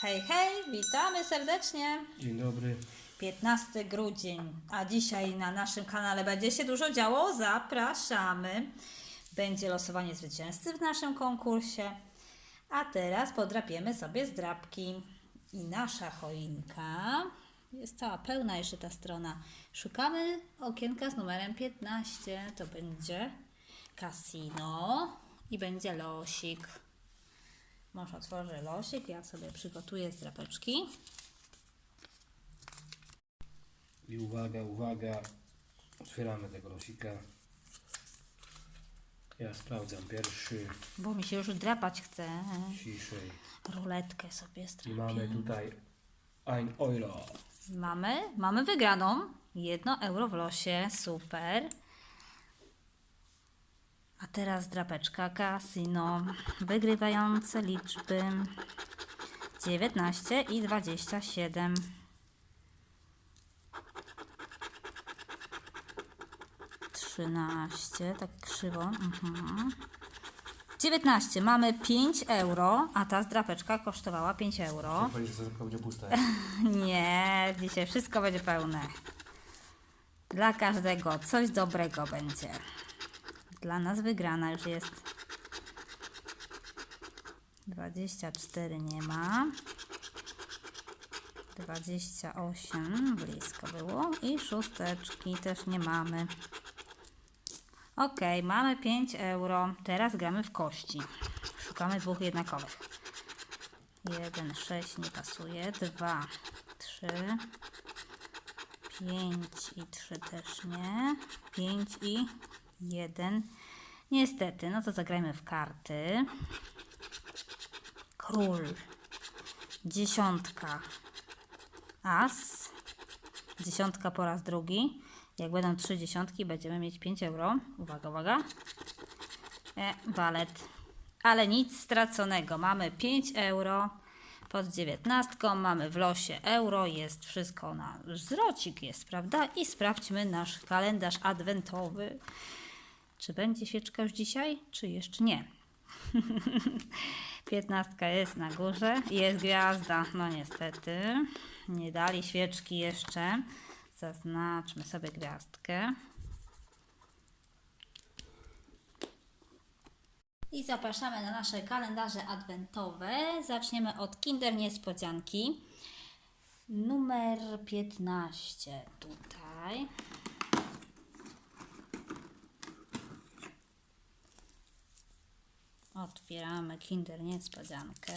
Hej, hej, witamy serdecznie. Dzień dobry. 15 grudzień, a dzisiaj na naszym kanale będzie się dużo działo. Zapraszamy. Będzie losowanie zwycięzcy w naszym konkursie. A teraz podrapiemy sobie zdrapki. I nasza choinka jest cała pełna jeszcze ta strona. Szukamy okienka z numerem 15. To będzie kasino i będzie losik. Może otworzę losik, ja sobie przygotuję zdrapeczki. I uwaga, uwaga. Otwieramy tego losika. Ja sprawdzam pierwszy. Bo mi się już drapać chce. Ciszej. Ruletkę sobie I strapię. mamy tutaj ein Euro. Mamy, mamy wygraną. Jedno euro w losie. Super. A teraz drapeczka kasino. Wygrywające liczby 19 i 27. Trzynaście, tak krzywo. Mhm. 19. Mamy 5 euro, a ta zdrapeczka kosztowała 5 euro. Powiedzieć, że to będzie puste. Nie, dzisiaj wszystko będzie pełne. Dla każdego coś dobrego będzie. Dla nas wygrana już jest. 24 nie ma. 28 blisko było. I szósteczki też nie mamy. Ok, mamy 5 euro. Teraz gramy w kości. Szukamy dwóch jednakowych. 1, 6 nie pasuje. 2, 3, 5 i 3 też nie. 5 i 1. Niestety, no to zagrajmy w karty. Król. Dziesiątka. As. Dziesiątka po raz drugi. Jak będą trzy dziesiątki, będziemy mieć 5 euro. Uwaga, uwaga. E. Ale nic straconego. Mamy 5 euro pod dziewiętnastką. Mamy w losie euro. Jest wszystko na zwrocik jest, prawda? I sprawdźmy nasz kalendarz adwentowy. Czy będzie świeczka już dzisiaj, czy jeszcze nie? Piętnastka jest na górze. Jest gwiazda. No niestety. Nie dali świeczki jeszcze. Zaznaczmy sobie gwiazdkę. I zapraszamy na nasze kalendarze adwentowe. Zaczniemy od Kinder Niespodzianki. Numer 15 tutaj. Otwieramy Kinder Niespodziankę.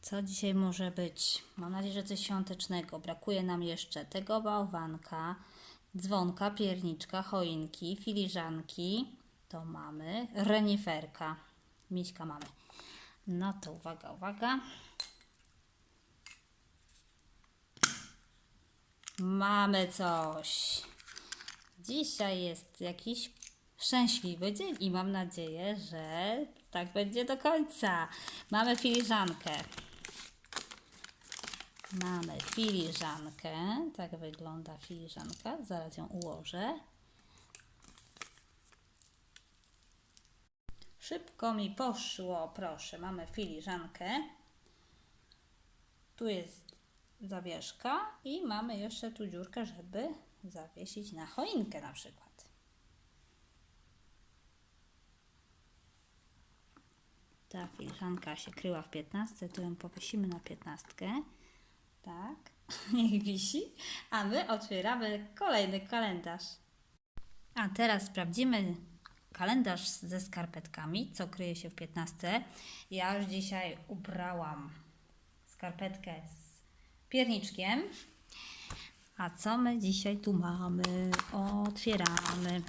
Co dzisiaj może być? Mam nadzieję, że coś świątecznego. Brakuje nam jeszcze tego bałwanka, dzwonka, pierniczka, choinki, filiżanki. To mamy. Reniferka. Miśka mamy. No to uwaga, uwaga. Mamy coś. Dzisiaj jest jakiś szczęśliwy dzień i mam nadzieję, że tak będzie do końca. Mamy filiżankę. Mamy filiżankę. Tak wygląda filiżanka. Zaraz ją ułożę. Szybko mi poszło, proszę. Mamy filiżankę. Tu jest zawieszka i mamy jeszcze tu dziurkę, żeby zawiesić na choinkę na przykład. Ta filiżanka się kryła w 15, to ją powiesimy na 15. Tak, niech wisi. A my otwieramy kolejny kalendarz. A teraz sprawdzimy kalendarz ze skarpetkami, co kryje się w 15. Ja już dzisiaj ubrałam skarpetkę z pierniczkiem. A co my dzisiaj tu mamy? Otwieramy.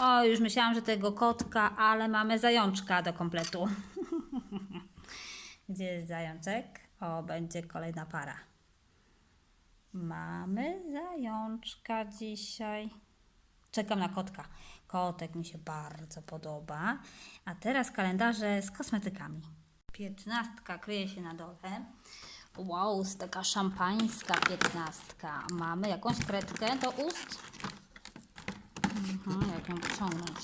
O, już myślałam, że tego kotka, ale mamy zajączka do kompletu. Gdzie jest zajączek? O, będzie kolejna para. Mamy zajączka dzisiaj. Czekam na kotka. Kotek mi się bardzo podoba. A teraz kalendarze z kosmetykami. Piętnastka kryje się na dole. Wow, taka szampańska piętnastka. Mamy jakąś kredkę do ust. Mhm, jak ją wyciągnąć?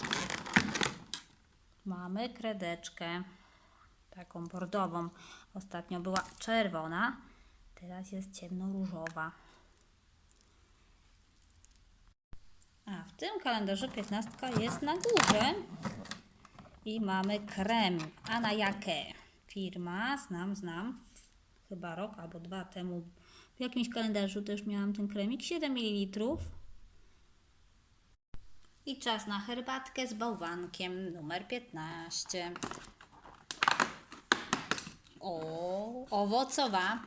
Mamy kredeczkę, taką bordową. Ostatnio była czerwona, teraz jest ciemnoróżowa. A w tym kalendarzu 15 jest na górze i mamy krem. A na jakie? Firma, znam, znam. Chyba rok albo dwa temu w jakimś kalendarzu też miałam ten kremik. 7 ml. I czas na herbatkę z bałwankiem numer 15. O, owocowa.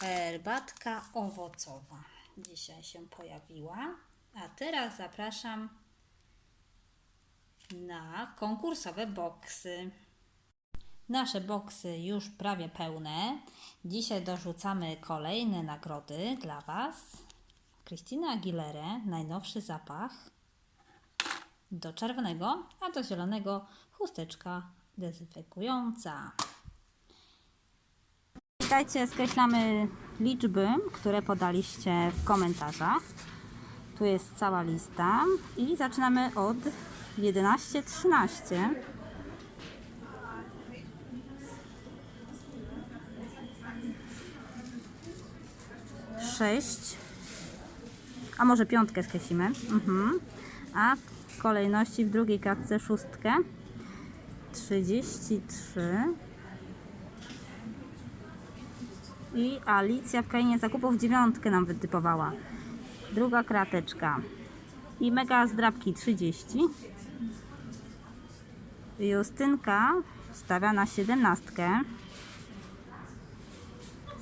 Herbatka owocowa dzisiaj się pojawiła. A teraz zapraszam na konkursowe boksy. Nasze boksy już prawie pełne. Dzisiaj dorzucamy kolejne nagrody dla Was. Christina Aguilera, najnowszy zapach. Do czerwonego, a do zielonego chusteczka dezynfekująca. Witajcie, skreślamy liczby, które podaliście w komentarzach. Tu jest cała lista i zaczynamy od 11-13. Sześć, a może piątkę skreślimy. Mhm. A w kolejności w drugiej kartce szóstkę. 33. I Alicja w krainie zakupów dziewiątkę nam wytypowała. Druga krateczka. I mega zdrabki 30. Justynka stawia na siedemnastkę.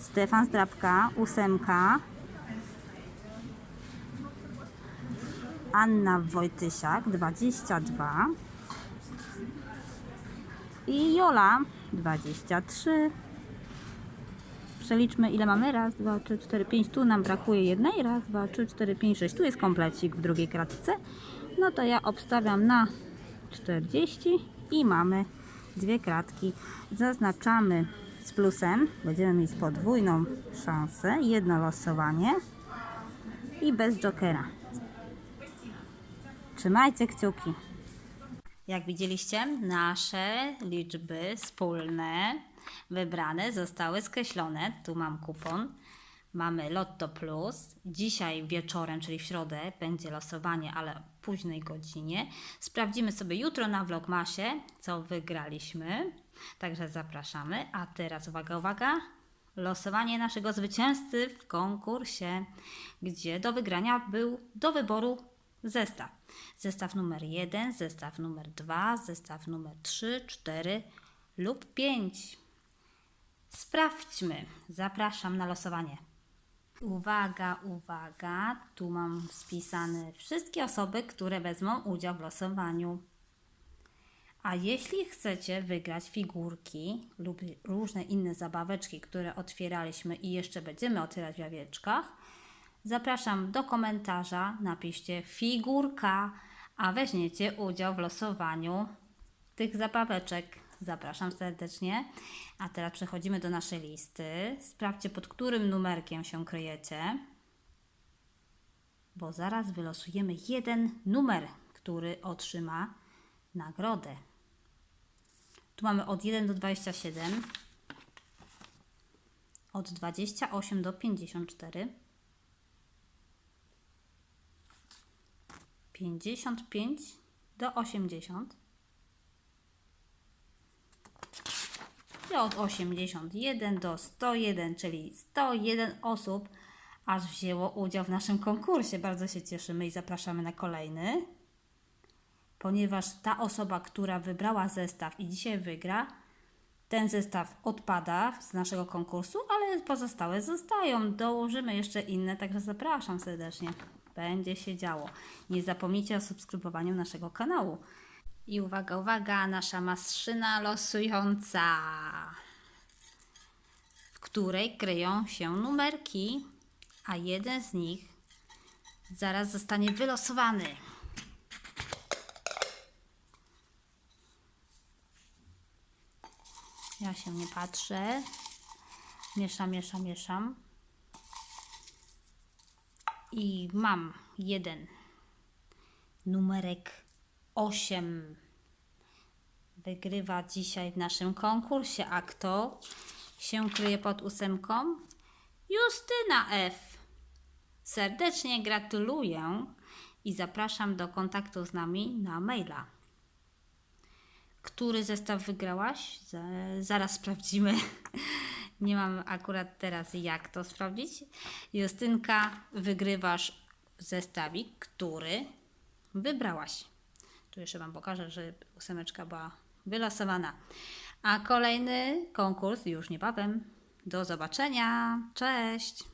Stefan Zdrabka, ósemka. Anna Wojtysiak, 22. I Jola, 23. Przeliczmy ile mamy. Raz, dwa, trzy, cztery, pięć. Tu nam brakuje jednej. Raz, dwa, trzy, cztery, pięć, sześć. Tu jest komplecik w drugiej kratce. No to ja obstawiam na 40 i mamy dwie kratki. Zaznaczamy z plusem. Będziemy mieć podwójną szansę. Jedno losowanie i bez jokera. Trzymajcie kciuki. Jak widzieliście, nasze liczby wspólne wybrane zostały skreślone. Tu mam kupon. Mamy Lotto Plus. Dzisiaj wieczorem, czyli w środę, będzie losowanie, ale późnej godzinie. Sprawdzimy sobie jutro na Vlogmasie, co wygraliśmy. Także zapraszamy. A teraz uwaga, uwaga. Losowanie naszego zwycięzcy w konkursie, gdzie do wygrania był do wyboru zestaw. Zestaw numer 1, zestaw numer 2, zestaw numer 3, 4 lub 5. Sprawdźmy. Zapraszam na losowanie. Uwaga, uwaga. Tu mam spisane wszystkie osoby, które wezmą udział w losowaniu. A jeśli chcecie wygrać figurki lub różne inne zabaweczki, które otwieraliśmy i jeszcze będziemy otwierać w jawieczkach, zapraszam do komentarza. Napiszcie figurka, a weźmiecie udział w losowaniu tych zabaweczek. Zapraszam serdecznie. A teraz przechodzimy do naszej listy. Sprawdźcie, pod którym numerkiem się kryjecie, bo zaraz wylosujemy jeden numer, który otrzyma nagrodę. Tu mamy od 1 do 27, od 28 do 54, 55 do 80 i od 81 do 101, czyli 101 osób aż wzięło udział w naszym konkursie. Bardzo się cieszymy i zapraszamy na kolejny ponieważ ta osoba, która wybrała zestaw i dzisiaj wygra, ten zestaw odpada z naszego konkursu, ale pozostałe zostają. Dołożymy jeszcze inne, także zapraszam serdecznie. Będzie się działo. Nie zapomnijcie o subskrybowaniu naszego kanału. I uwaga, uwaga, nasza maszyna losująca, w której kryją się numerki, a jeden z nich zaraz zostanie wylosowany. Się nie patrzę. Mieszam, mieszam, mieszam. I mam jeden numerek 8. wygrywa dzisiaj w naszym konkursie. A kto się kryje pod ósemką? Justyna F. Serdecznie gratuluję i zapraszam do kontaktu z nami na maila. Który zestaw wygrałaś? Za- Zaraz sprawdzimy. Nie mam akurat teraz jak to sprawdzić. Justynka, wygrywasz zestawik, który wybrałaś. Tu jeszcze Wam pokażę, że ósemeczka była wylosowana. A kolejny konkurs już niebawem. Do zobaczenia. Cześć!